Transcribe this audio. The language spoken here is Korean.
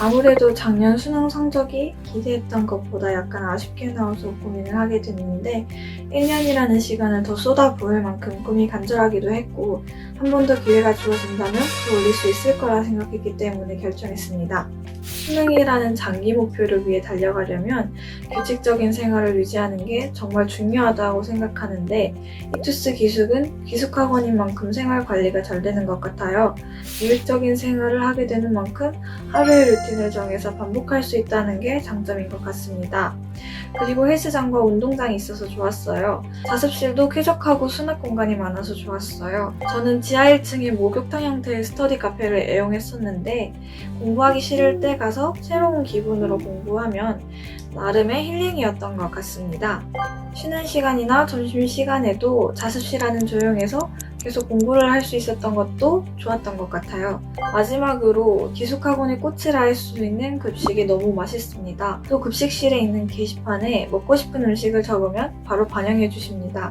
아무래도 작년 수능 성적이 기대했던 것보다 약간 아쉽게 나와서 고민을 하게 됐는데 1년이라는 시간을 더 쏟아부을 만큼 꿈이 간절하기도 했고 한 번 더 기회가 주어진다면 더 올릴 수 있을 거라 생각했기 때문에 결정했습니다. 수능이라는 장기 목표를 위해 달려가려면 규칙적인 생활을 유지하는 게 정말 중요하다고 생각하는데 이투스 기숙은 기숙학원인 만큼 생활 관리가 잘 되는 것 같아요. 계획적인 생활을 하게 되는 만큼 하루의 루틴 을 정해서 반복할 수 있다는 게 장점인 것 같습니다. 그리고 헬스장과 운동장이 있어서 좋았어요. 자습실도 쾌적하고 수납 공간이 많아서 좋았어요. 저는 지하 1층의 목욕탕 형태의 스터디 카페를 애용했었는데 공부하기 싫을 때 가서 새로운 기분으로 공부하면 나름의 힐링이었던 것 같습니다. 쉬는 시간이나 점심 시간에도 자습실 안은 조용해서 계속 공부를 할 수 있었던 것도 좋았던 것 같아요. 마지막으로 기숙학원의 꽃이라 할 수 있는 급식이 너무 맛있습니다. 또 급식실에 있는 게시판에 먹고 싶은 음식을 적으면 바로 반영해 주십니다.